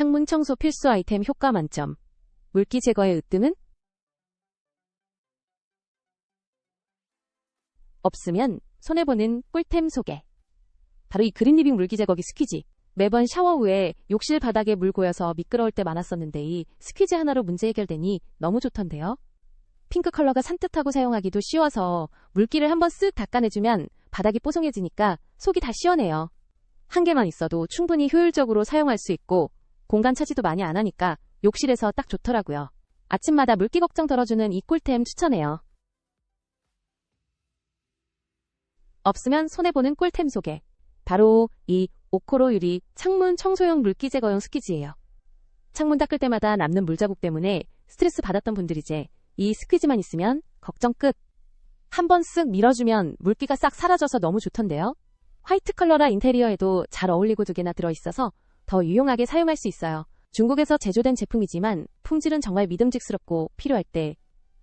창문 청소 필수 아이템 효과 만점. 물기 제거의 으뜸은? 없으면 손해보는 꿀템 소개. 바로 이 그린리빙 물기 제거기 스퀴지. 매번 샤워 후에 욕실 바닥에 물 고여서 미끄러울 때 많았었는데 이 스퀴지 하나로 문제 해결되니 너무 좋던데요. 핑크 컬러가 산뜻하고 사용하기도 쉬워서 물기를 한번 쓱 닦아내주면 바닥이 뽀송해지니까 속이 다 시원해요. 한 개만 있어도 충분히 효율적으로 사용할 수 있고 공간 차지도 많이 안 하니까 욕실에서 딱 좋더라고요. 아침마다 물기 걱정 덜어주는 이 꿀템 추천해요. 없으면 손해보는 꿀템 소개. 바로 이 오코로 유리 창문 청소용 물기 제거용 스퀴즈예요. 창문 닦을 때마다 남는 물자국 때문에 스트레스 받았던 분들 이제 이 스퀴즈만 있으면 걱정 끝. 한 번 쓱 밀어주면 물기가 싹 사라져서 너무 좋던데요. 화이트 컬러라 인테리어에도 잘 어울리고 두 개나 들어있어서 더 유용하게 사용할 수 있어요. 중국에서 제조된 제품이지만 품질은 정말 믿음직스럽고 필요할 때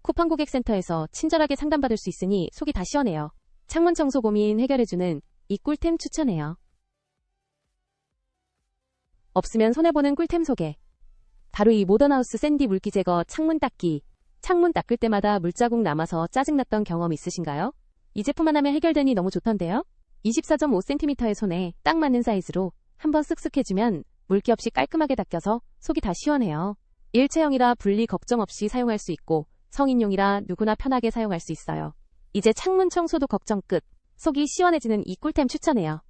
쿠팡 고객센터에서 친절하게 상담받을 수 있으니 속이 다 시원해요. 창문 청소 고민 해결해주는 이 꿀템 추천해요. 없으면 손해보는 꿀템 소개. 바로 이 모던하우스 샌디 물기 제거 창문 닦기. 창문 닦을 때마다 물자국 남아서 짜증났던 경험 있으신가요? 이 제품 하나면 해결되니 너무 좋던데요? 24.5cm의 손에 딱 맞는 사이즈로 한번 쓱쓱 해주면 물기 없이 깔끔하게 닦여서 속이 다 시원해요. 일체형이라 분리 걱정 없이 사용할 수 있고 성인용이라 누구나 편하게 사용할 수 있어요. 이제 창문 청소도 걱정 끝. 속이 시원해지는 이 꿀템 추천해요.